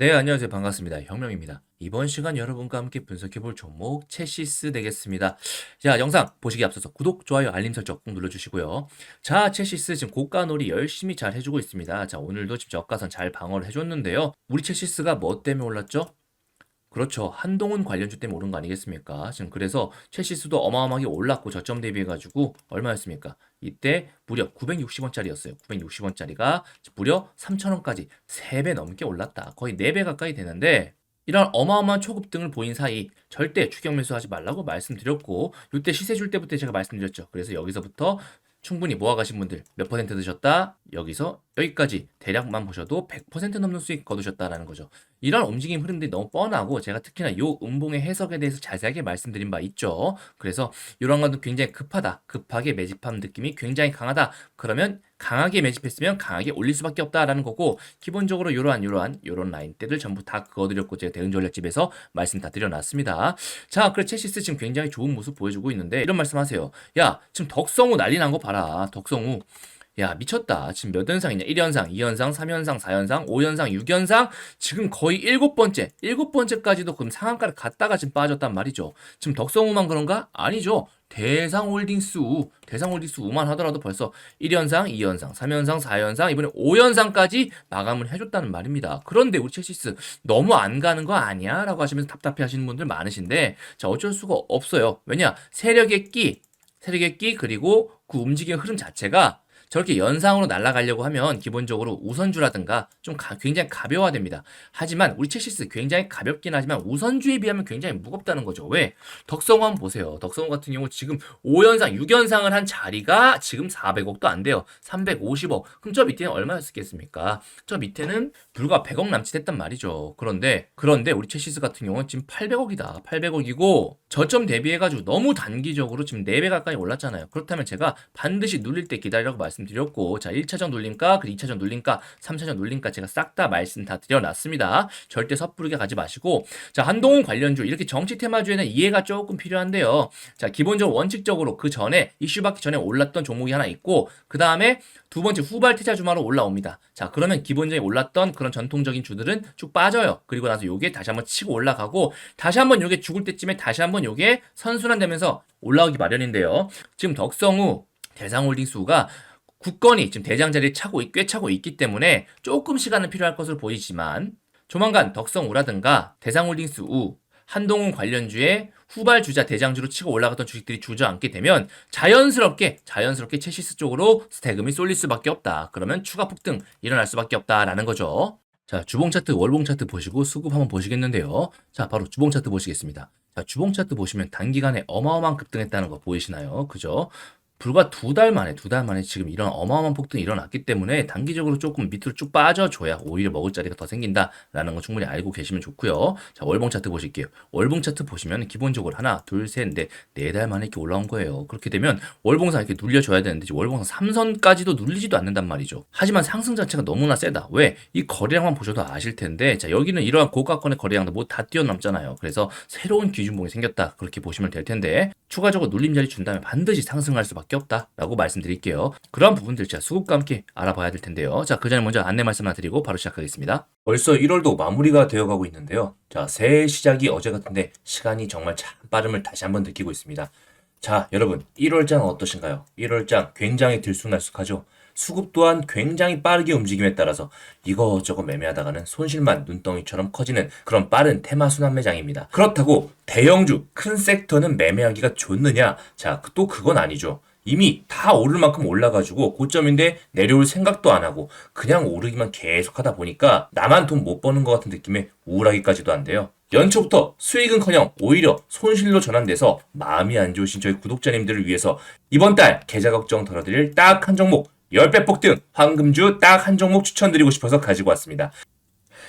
네, 안녕하세요. 반갑습니다. 혁명입니다. 이번 시간 여러분과 함께 분석해볼 종목 채시스 되겠습니다. 자, 영상 보시기 앞서서 구독, 좋아요, 알림 설정 꼭 눌러주시고요. 자, 채시스 지금 고가놀이 열심히 잘 해주고 있습니다. 자, 오늘도 지금 저가선 잘 방어를 해줬는데요. 우리 채시스가 뭐 때문에 올랐죠? 그렇죠. 한동훈 관련주 때문에 오른 거 아니겠습니까? 지금 그래서 채시스도 어마어마하게 올랐고 저점 대비해가지고 얼마였습니까? 이때 무려 960원짜리였어요. 960원짜리가 무려 3,000원까지 3배 넘게 올랐다. 거의 4배 가까이 되는데 이런 어마어마한 초급등을 보인 사이 절대 추격 매수하지 말라고 말씀드렸고 이때 시세 줄 때부터 제가 말씀드렸죠. 그래서 여기서부터 충분히 모아가신 분들 몇 퍼센트 드셨다? 여기서 여기까지 대략만 보셔도 100% 넘는 수익 거두셨다라는 거죠. 이런 움직임 흐름들이 너무 뻔하고 제가 특히나 요 음봉의 해석에 대해서 자세하게 말씀드린 바 있죠. 그래서 이런 것도 굉장히 급하다. 급하게 매집한 느낌이 굉장히 강하다. 그러면 강하게 매집했으면 강하게 올릴 수밖에 없다라는 거고 기본적으로 이러한 이러한 이런 라인대들 전부 다 그어드렸고 제가 대응 전략집에서 말씀 다 드려놨습니다. 자, 그래 채시스 지금 굉장히 좋은 모습 보여주고 있는데 이런 말씀하세요. 야, 지금 덕성우 난리 난 거 봐라. 덕성우. 야, 미쳤다. 지금 몇 연상이냐? 1연상, 2연상, 3연상, 4연상, 5연상, 6연상, 지금 거의 7번째, 7번째까지도 그럼 상한가를 갔다가 지금 빠졌단 말이죠. 지금 덕성우만 그런가? 아니죠. 대상홀딩스 우, 대상홀딩스 우만 하더라도 벌써 1연상, 2연상, 3연상, 4연상, 이번에 5연상까지 마감을 해줬다는 말입니다. 그런데 우리 첼시스 너무 안 가는 거 아니야? 라고 하시면서 답답해 하시는 분들 많으신데, 자, 어쩔 수가 없어요. 왜냐? 세력의 끼, 세력의 끼, 그리고 그 움직임의 흐름 자체가 저렇게 연상으로 날아가려고 하면 기본적으로 우선주라든가 좀 가, 굉장히 가벼워됩니다. 하지만 우리 첼시스 굉장히 가볍긴 하지만 우선주에 비하면 굉장히 무겁다는 거죠. 왜? 덕성호 한번 보세요. 덕성호 같은 경우 지금 5연상, 6연상을 한 자리가 지금 400억도 안 돼요. 350억. 그럼 저 밑에는 얼마였겠습니까? 저 밑에는 불과 100억 남짓했단 말이죠. 그런데 그런데 우리 첼시스 같은 경우는 지금 800억이다. 800억이고 저점 대비해가지고 너무 단기적으로 지금 4배 가까이 올랐잖아요. 그렇다면 제가 반드시 눌릴 때 기다리라고 말씀 드렸고, 자, 1차전 눌림가, 그리고 2차전 눌림가, 3차전 눌림가 제가 싹 다 말씀 다 드려놨습니다. 절대 섣부르게 가지 마시고, 자, 한동훈 관련주, 이렇게 정치 테마주에는 이해가 조금 필요한데요. 자, 기본적으로 원칙적으로 그 전에, 이슈 받기 전에 올랐던 종목이 하나 있고, 그 다음에 두 번째 후발 태자 주마로 올라옵니다. 자, 그러면 기본적인 올랐던 그런 전통적인 주들은 쭉 빠져요. 그리고 나서 요게 다시 한번 치고 올라가고, 다시 한번 요게 죽을 때쯤에 다시 한번 요게 선순환되면서 올라오기 마련인데요. 지금 덕성우, 대상홀딩스가 국건이 지금 대장 자리를 차고 꽤 차고 있기 때문에 조금 시간은 필요할 것으로 보이지만 조만간 덕성우라든가 대상홀딩스 우 한동훈 관련주의 후발 주자 대장주로 치고 올라갔던 주식들이 주저앉게 되면 자연스럽게 자연스럽게 체시스 쪽으로 스태금이 쏠릴 수밖에 없다. 그러면 추가 폭등 일어날 수밖에 없다라는 거죠. 자, 주봉 차트, 월봉 차트 보시고 수급 한번 보시겠는데요. 자, 바로 주봉 차트 보시겠습니다. 자, 주봉 차트 보시면 단기간에 어마어마한 급등했다는 거 보이시나요? 그죠? 불과 두 달 만에 두 달 만에 지금 이런 어마어마한 폭등이 일어났기 때문에 단기적으로 조금 밑으로 쭉 빠져줘야 오히려 먹을 자리가 더 생긴다라는 거 충분히 알고 계시면 좋고요. 자 월봉 차트 보실게요. 월봉 차트 보시면 기본적으로 하나 둘셋넷 네 달 만에 이렇게 올라온 거예요. 그렇게 되면 월봉상 이렇게 눌려줘야 되는데 월봉상 3선까지도 눌리지도 않는단 말이죠. 하지만 상승 자체가 너무나 세다. 왜? 이 거래량만 보셔도 아실 텐데 자 여기는 이러한 고가권의 거래량도 뭐 다 뛰어넘잖아요. 그래서 새로운 기준봉이 생겼다. 그렇게 보시면 될 텐데 추가적으로 눌림 자리 준다면 반드시 상승할 수밖에 없다라고 말씀드릴게요. 그런 부분들 제가 수급과 함께 알아봐야 될 텐데요. 자, 그 전에 먼저 안내 말씀만 드리고 바로 시작하겠습니다. 벌써 1월도 마무리가 되어가고 있는데요. 자, 새해 시작이 어제 같은데 시간이 정말 참 빠름을 다시 한번 느끼고 있습니다. 자, 여러분, 1월장 어떠신가요? 1월장 굉장히 들쑥날쑥하죠? 수급 또한 굉장히 빠르게 움직임에 따라서 이거저거 매매하다가는 손실만 눈덩이처럼 커지는 그런 빠른 테마 순환 매장입니다. 그렇다고 대형주, 큰 섹터는 매매하기가 좋느냐? 자, 또 그건 아니죠. 이미 다 오를 만큼 올라가지고 고점인데 내려올 생각도 안 하고 그냥 오르기만 계속 하다 보니까 나만 돈 못 버는 것 같은 느낌에 우울하기까지도 한데요. 연초부터 수익은커녕 오히려 손실로 전환돼서 마음이 안 좋으신 저희 구독자님들을 위해서 이번 달 계좌 걱정 덜어드릴 딱 한 종목 10배 폭등 황금주 딱 한 종목 추천드리고 싶어서 가지고 왔습니다.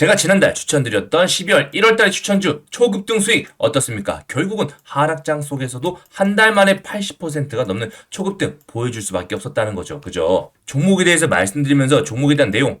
제가 지난달 추천드렸던 12월 1월달 추천주 초급등 수익 어떻습니까? 결국은 하락장 속에서도 한 달 만에 80%가 넘는 초급등 보여줄 수밖에 없었다는 거죠. 그죠? 종목에 대해서 말씀드리면서 종목에 대한 내용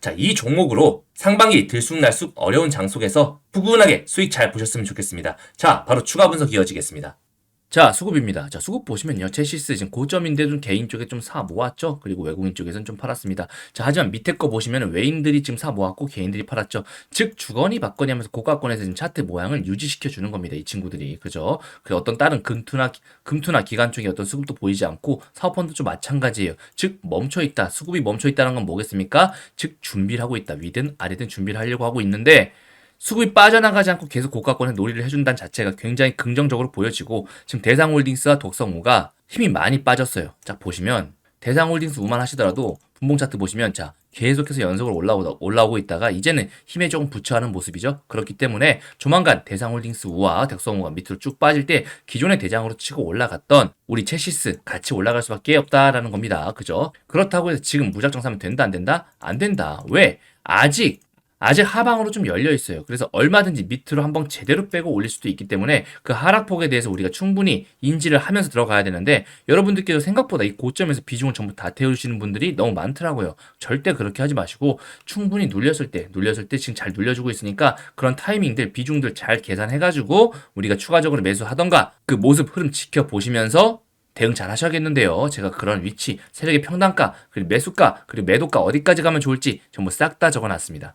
자, 이 종목으로 상반기 들쑥날쑥 어려운 장 속에서 푸근하게 수익 잘 보셨으면 좋겠습니다. 자, 바로 추가 분석 이어지겠습니다. 자, 수급입니다. 자, 수급 보시면요. 제시스 지금 고점인데 좀 개인 쪽에 좀 사 모았죠? 그리고 외국인 쪽에서는 좀 팔았습니다. 자, 하지만 밑에 거 보시면 외인들이 지금 사 모았고 개인들이 팔았죠. 즉, 주거니 받거니 하면서 고가권에서 지금 차트 모양을 유지시켜 주는 겁니다. 이 친구들이. 그죠? 그 어떤 다른 금투나, 금투나 기관 쪽에 어떤 수급도 보이지 않고 사업 펀드 좀 마찬가지예요. 즉, 멈춰 있다. 수급이 멈춰 있다는 건 뭐겠습니까? 즉, 준비를 하고 있다. 위든 아래든 준비를 하려고 하고 있는데, 수급이 빠져나가지 않고 계속 고가권에 놀이를 해준다는 자체가 굉장히 긍정적으로 보여지고 지금 대상홀딩스와 독성우가 힘이 많이 빠졌어요. 자 보시면 대상홀딩스 우만 하시더라도 분봉 차트 보시면 자 계속해서 연속으로 올라오다, 올라오고 있다가 이제는 힘에 조금 부처하는 모습이죠. 그렇기 때문에 조만간 대상홀딩스 우와 덱성우가 밑으로 쭉 빠질 때 기존의 대장으로 치고 올라갔던 우리 체시스 같이 올라갈 수밖에 없다라는 겁니다. 그죠? 그렇다고 해서 지금 무작정 사면 된다 안 된다? 안 된다. 왜? 아직 아직 하방으로 좀 열려 있어요. 그래서 얼마든지 밑으로 한번 제대로 빼고 올릴 수도 있기 때문에 그 하락폭에 대해서 우리가 충분히 인지를 하면서 들어가야 되는데 여러분들께서 생각보다 이 고점에서 비중을 전부 다 태우시는 분들이 너무 많더라고요. 절대 그렇게 하지 마시고 충분히 눌렸을 때, 눌렸을 때 지금 잘 눌려주고 있으니까 그런 타이밍들, 비중들 잘 계산해가지고 우리가 추가적으로 매수하던가 그 모습 흐름 지켜보시면서 대응 잘 하셔야겠는데요. 제가 그런 위치, 세력의 평단가, 그리고 매수가, 그리고 매도가 어디까지 가면 좋을지 전부 싹 다 적어놨습니다.